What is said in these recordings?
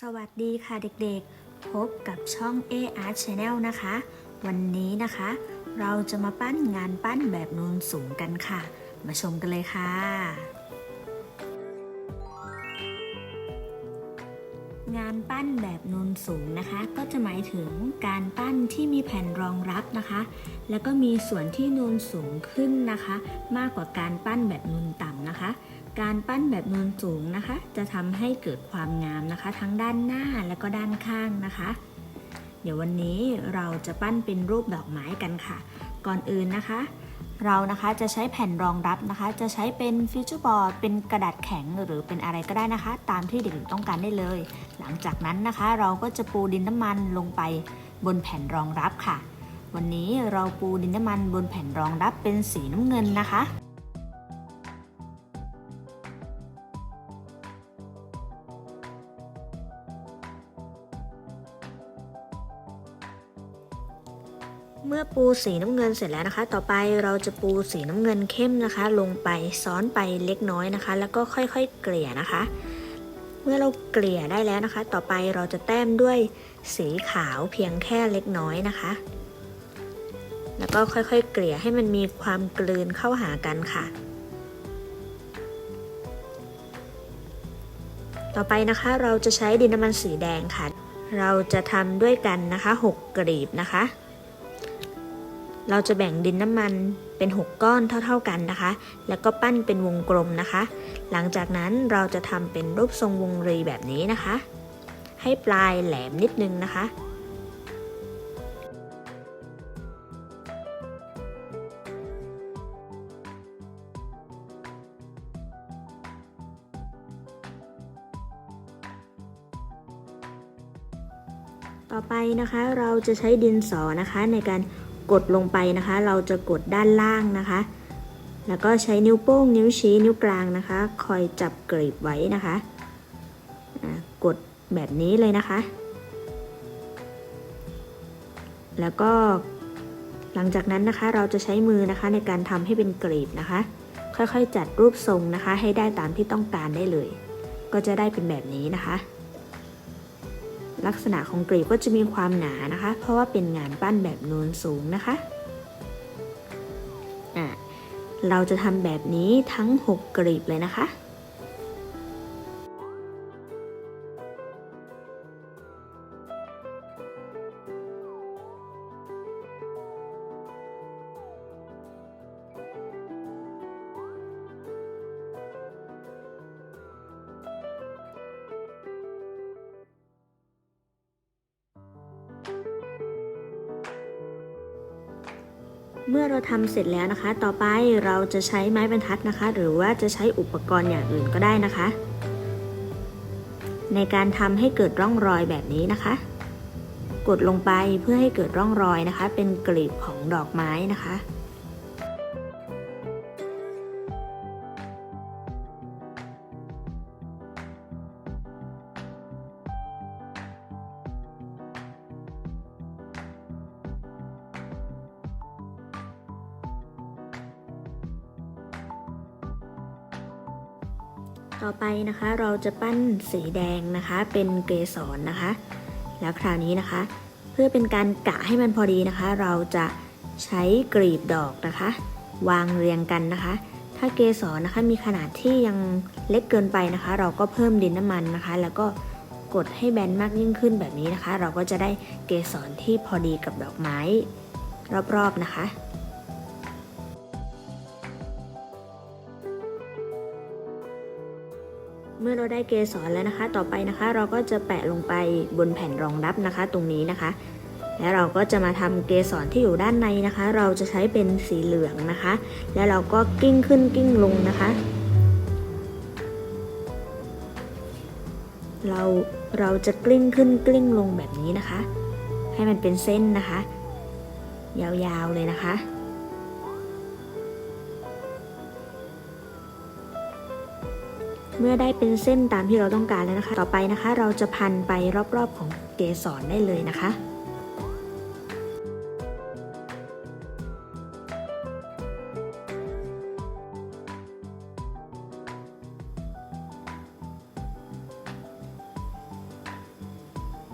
สวัสดีค่ะเด็กๆ พบกับช่อง A Art Channel นะคะ วันนี้นะคะ เราจะมาปั้นงานปั้นแบบนูนสูงกันค่ะ มาชมกันเลยค่ะ งานปั้นแบบนูนสูงนะคะ ก็จะหมายถึงการปั้นที่มีแผ่นรองรับนะคะ แล้วก็มีส่วนที่นูนสูงขึ้นนะคะ มากกว่าการปั้นแบบนูนต่ำนะคะ การปั้นแบบนูนสูงนะคะ จะทำให้เกิดความงามนะคะ ทั้งด้านหน้าและก็ด้านข้างนะคะ เดี๋ยววันนี้เราจะปั้นเป็นรูปดอกไม้กันค่ะ ก่อนอื่นนะคะ เรานะคะจะใช้แผ่นรองรับนะคะ จะใช้เป็นฟิวเจอร์บอร์ดเป็นกระดาษแข็งหรือเป็นอะไรก็ได้นะคะ ตามที่เด็กๆต้องการได้เลย หลังจากนั้นนะคะ เราก็จะปูดินน้ำมันลงไปบนแผ่นรองรับค่ะ วันนี้เราปูดินน้ำมันบนแผ่นรองรับเป็นสีน้ำเงินนะคะ อปูสีน้ำเงินเสร็จแล้วนะคะ ต่อไปเราจะปูสีน้ำเงินเข้มนะคะ ลงไปซ้อนไปเล็กน้อยนะคะ แล้วก็ค่อยๆเกลี่ยนะคะ เมื่อเราเกลี่ยได้แล้วนะคะ ต่อไปเราจะแต้มด้วยสีขาวเพียงแค่เล็กน้อยนะคะ แล้วก็ค่อยๆเกลี่ยให้มันมีความกลืนเข้าหากันค่ะต่อไปนะคะเราจะใช้ดินน้ำมันสีแดงค่ะ เราจะทำด้วยกันนะคะ 6 กลีบนะคะ เราจะแบ่งดินน้ำมันเป็น 6 ก้อนเท่า ๆกันนะคะ แล้วก็ปั้นเป็นวงกลมนะคะ หลังจากนั้นเราจะทำเป็นรูปทรงวงรีแบบนี้นะคะ ให้ปลายแหลมนิดนึงนะคะต่อไปนะคะเราจะใช้ดินสอนะคะในการ กดลงไปนะคะ เราจะกดด้านล่างนะคะ แล้วก็ใช้นิ้วโป้ง นิ้วชี้ นิ้วกลางนะคะ คอยจับกรีบไว้นะคะกดแบบนี้เลยนะคะ แล้วก็หลังจากนั้นนะคะเราจะใช้มือนะคะในการทำให้เป็นกรีบนะคะ ค่อยๆจัดรูปทรงนะคะ ให้ได้ตามที่ต้องการได้เลย ก็จะได้เป็นแบบนี้นะคะ ลักษณะของกรีบก็จะมีความหนานะคะ เพราะว่าเป็นงานปั้นแบบนูนสูงนะคะเราจะทำแบบนี้ทั้ง 6กรีบเลยนะคะ เมื่อเราทำเสร็จแล้วนะคะ ต่อไปเราจะใช้ไม้บรรทัดนะคะ หรือว่าจะใช้อุปกรณ์อย่างอื่นก็ได้นะคะ ในการทำให้เกิดร่องรอยแบบนี้นะคะ กดลงไปเพื่อให้เกิดร่องรอยนะคะ เป็นกลีบของดอกไม้นะคะ ต่อไปนะคะเราจะปั้นสีแดงนะคะเป็นเกสรนะคะ แล้วคราวนี้นะคะ เพื่อเป็นการกะให้มันพอดีนะคะ เราจะใช้กรีบดอกนะคะ วางเรียงกันนะคะ ถ้าเกสรนะคะมีขนาดที่ยังเล็กเกินไปนะคะ เราก็เพิ่มดินน้ำมันนะคะ แล้วก็กดให้แบนมากยิ่งขึ้นแบบนี้นะคะ เราก็จะได้เกสรที่พอดีกับดอกไม้รอบๆนะคะ เมื่อเราได้เกสรแล้วนะคะ ต่อไปนะคะ เราก็จะแปะลงไปบนแผ่นรองรับนะคะ ตรงนี้นะคะ แล้วเราก็จะมาทำเกสรที่อยู่ด้านในนะคะ เราจะใช้เป็นสีเหลืองนะคะ แล้วเราก็กิ้งขึ้นกิ้งลงนะคะ เราเราจะกลิ้งขึ้นกลิ้งลงแบบนี้นะคะ ให้มันเป็นเส้นนะคะ ยาวๆเลยนะคะ เมื่อได้เป็นเส้นตามที่เราต้องการแล้วนะคะ ต่อไปนะคะ เราจะพันไปรอบๆของเกสรได้เลยนะคะ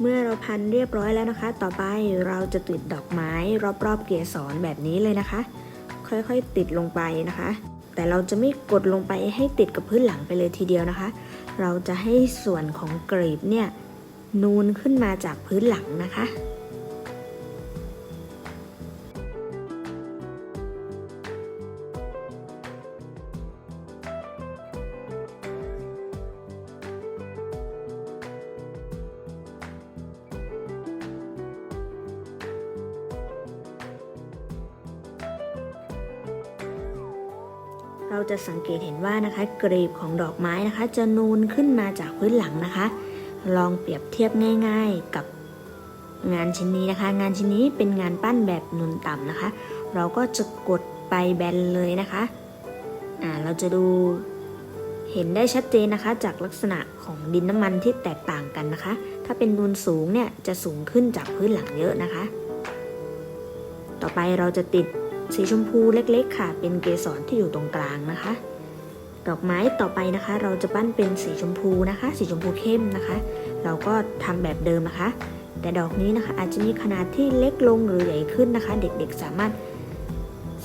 เมื่อเราพันเรียบร้อยแล้วนะคะ ต่อไปเราจะติดดอกไม้รอบๆเกสรแบบนี้เลยนะคะ ค่อยๆติดลงไปนะคะ แต่เราจะไม่กดลงไปให้ติดกับพื้นหลังไปเลยทีเดียวนะคะ เราจะให้ส่วนของกรีบเนี่ยนูนขึ้นมาจากพื้นหลังนะคะ จะสังเกตเห็นว่านะคะกรีบของดอกไม้นะคะ จะนูนขึ้นมาจากพื้นหลังนะคะ ลองเปรียบเทียบง่าย ๆกับงานชิ้นนี้นะคะ งานชิ้นนี้เป็นงานปั้นแบบนูนต่ำนะคะ เราก็จะกดไปแบนเลยนะคะอ่าเราจะดูเห็นได้ชัดเจนนะคะ จากลักษณะของดินน้ำมันที่แตกต่างกันนะคะ ถ้าเป็นนูนสูงเนี่ยจะสูงขึ้นจากพื้นหลังเยอะนะคะ ต่อไปเราจะติด สีชมพูเล็กๆ ค่ะ เป็นเกสรที่อยู่ตรงกลางนะคะ ดอกไม้ต่อไปนะคะ เราจะปั้นเป็นสีชมพูนะคะ สีชมพูเข้มนะคะ เราก็ทำแบบเดิมนะคะ แต่ดอกนี้นะคะ อาจจะมีขนาดที่เล็กลงหรือใหญ่ขึ้นนะคะ เด็กๆสามารถ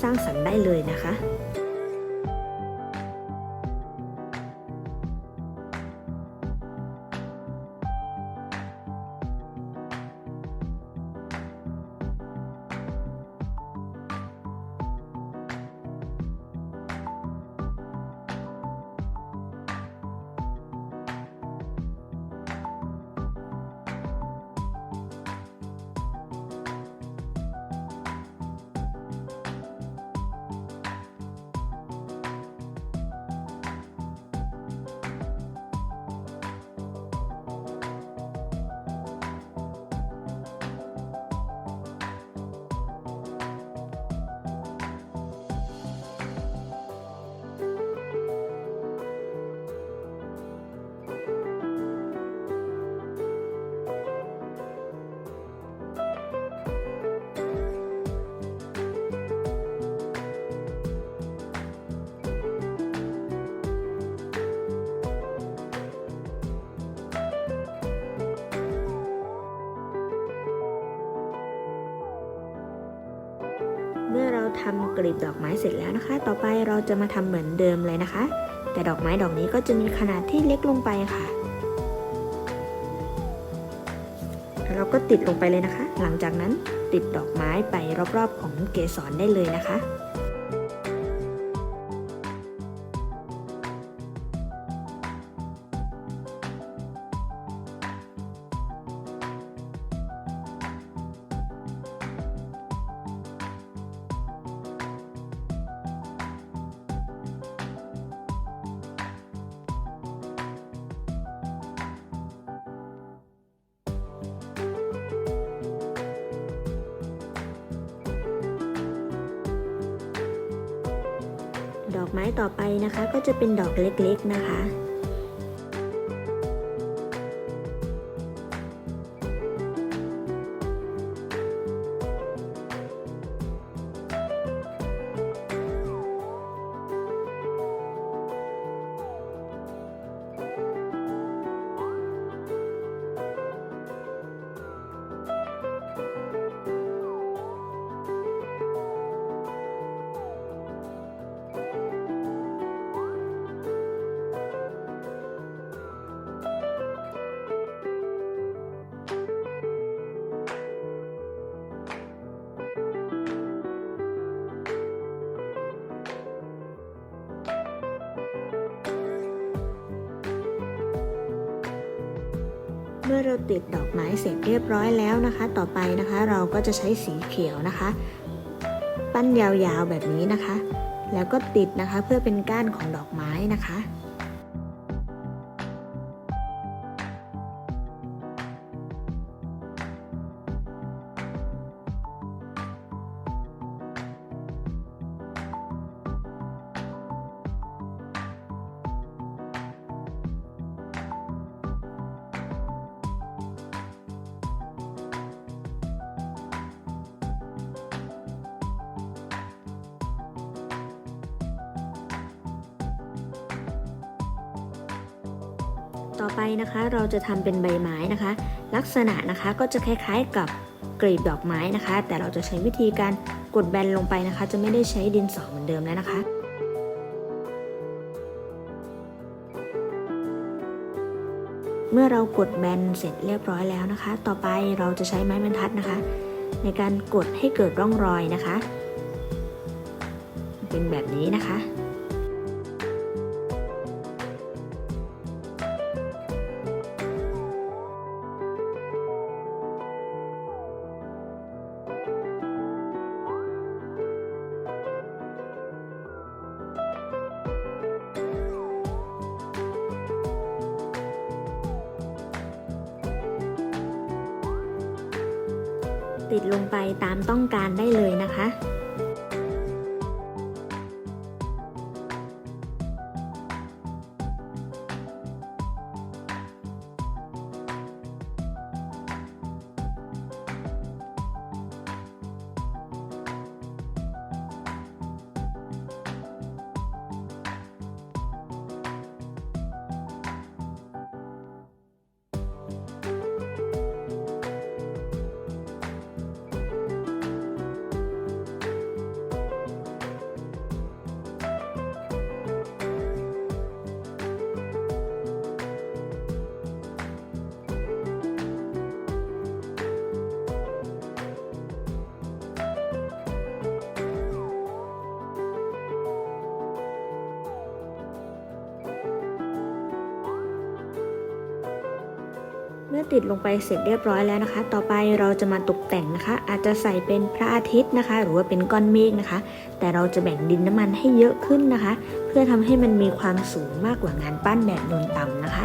สร้างสรรค์ได้เลยนะคะ มื่อเราทำกลีบดอกไม้เสร็จแล้วนะคะ ต่อไปเราจะมาทำเหมือนเดิมเลยนะคะ แต่ดอกไม้ดอกนี้ก็จะมีขนาดที่เล็กลงไปค่ะเราก็ติดลงไปเลยนะคะ หลังจากนั้นติดดอกไม้ไปรอบๆของเกสรได้เลยนะคะ ดอกไม้ต่อไปนะคะ ก็จะเป็นดอกเล็กๆนะคะ เมื่อเราติดดอกไม้เสร็จเรียบร้อยแล้วนะคะ ต่อไปนะคะ เราก็จะใช้สีเขียวนะคะ ปั้นยาวๆแบบนี้นะคะ แล้วก็ติดนะคะเพื่อเป็นก้านของดอกไม้นะคะ ต่อไปนะคะเราจะทำเป็นใบไม้นะคะ ลักษณะนะคะก็จะคล้ายๆกับกลีบดอกไม้นะคะ แต่เราจะใช้วิธีการกดแบนลงไปนะคะ จะไม่ได้ใช้ดินสอเหมือนเดิมแล้วนะคะเมื่อเรากดแบนเสร็จเรียบร้อยแล้วนะคะ ต่อไปเราจะใช้ไม้บรรทัดนะคะ ในการกดให้เกิดร่องรอยนะคะ เป็นแบบนี้นะคะ ติดลงไปตามต้องการได้เลยนะคะ ติดลงไปเสร็จเรียบร้อยแล้วนะคะ ต่อไปเราจะมาตกแต่งนะคะ อาจจะใส่เป็นพระอาทิตย์นะคะ หรือว่าเป็นก้อนเมฆนะคะ แต่เราจะแบ่งดินน้ำมันให้เยอะขึ้นนะคะ เพื่อทำให้มันมีความสูงมากกว่างานปั้นแบบนูนต่ำนะคะ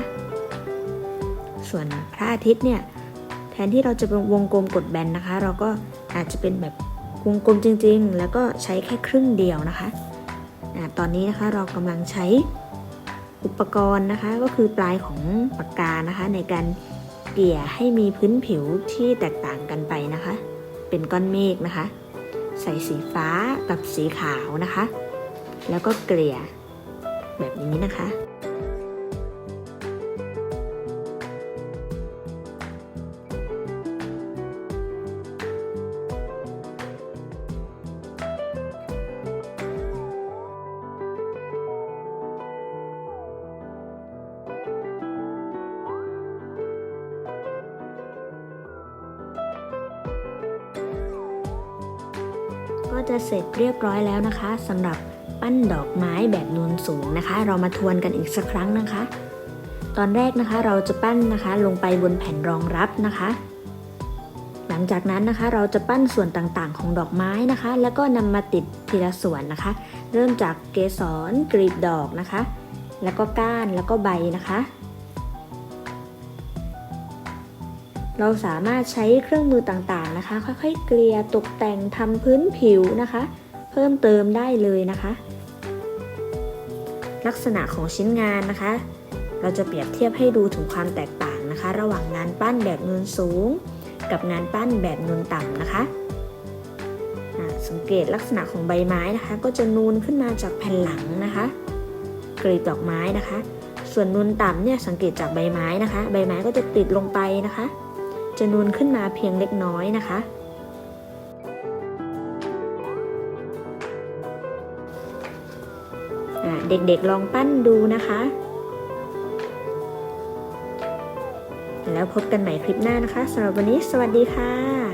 ส่วนพระอาทิตย์เนี่ยแทนที่เราจะเป็นวงกลมกดแบนนะคะ เราก็อาจจะเป็นแบบวงกลมจริง ๆ แล้วก็ใช้แค่ครึ่งเดียวนะคะอะตอนนี้นะคะเรากำลังใช้อุปกรณ์นะคะ ก็คือปลายของปากกานะคะ ในการเเกลี่ยให้มีพื้นผิวที่แตกต่างกันไปนะคะ เป็นก้อนเมฆนะคะ ใส่สีฟ้ากับสีขาวนะคะ แล้วก็เกลี่ยแบบนี้นะคะ ก็จะเสร็จเรียบร้อยแล้วนะคะสำหรับปั้นดอกไม้แบบนูนสูงนะคะ เรามาทวนกันอีกสักครั้งนะคะ ตอนแรกนะคะเราจะปั้นนะคะลงไปบนแผ่นรองรับนะคะ หลังจากนั้นนะคะเราจะปั้นส่วนต่างๆ ของดอกไม้นะคะ แล้วก็นำมาติดทีละส่วนนะคะ เริ่มจากเกสรกลีบดอกนะคะ แล้วก็ก้านแล้วก็ใบนะคะ เราสามารถใช้เครื่องมือต่างๆนะคะ ค่อยๆเกลี่ยตกแต่งทำพื้นผิวนะคะ เพิ่มเติมได้เลยนะคะ ลักษณะของชิ้นงานนะคะ เราจะเปรียบเทียบให้ดูถึงความแตกต่างนะคะ ระหว่างงานปั้นแบบนูนสูง กับงานปั้นแบบนูนต่ำนะคะสังเกตลักษณะของใบไม้นะคะ ก็จะนูนขึ้นมาจากแผ่นหลังนะคะกลีบดอกไม้นะคะ ส่วนนูนต่ำเนี่ยสังเกตจากใบไม้นะคะ ใบไม้ก็จะติดลงไปนะคะ จะนูนขึ้นมาเพียงเล็กน้อยนะคะ เด็กๆลองปั้นดูนะคะ แล้วพบกันใหม่คลิปหน้านะคะสำหรับวันนี้สวัสดีค่ะ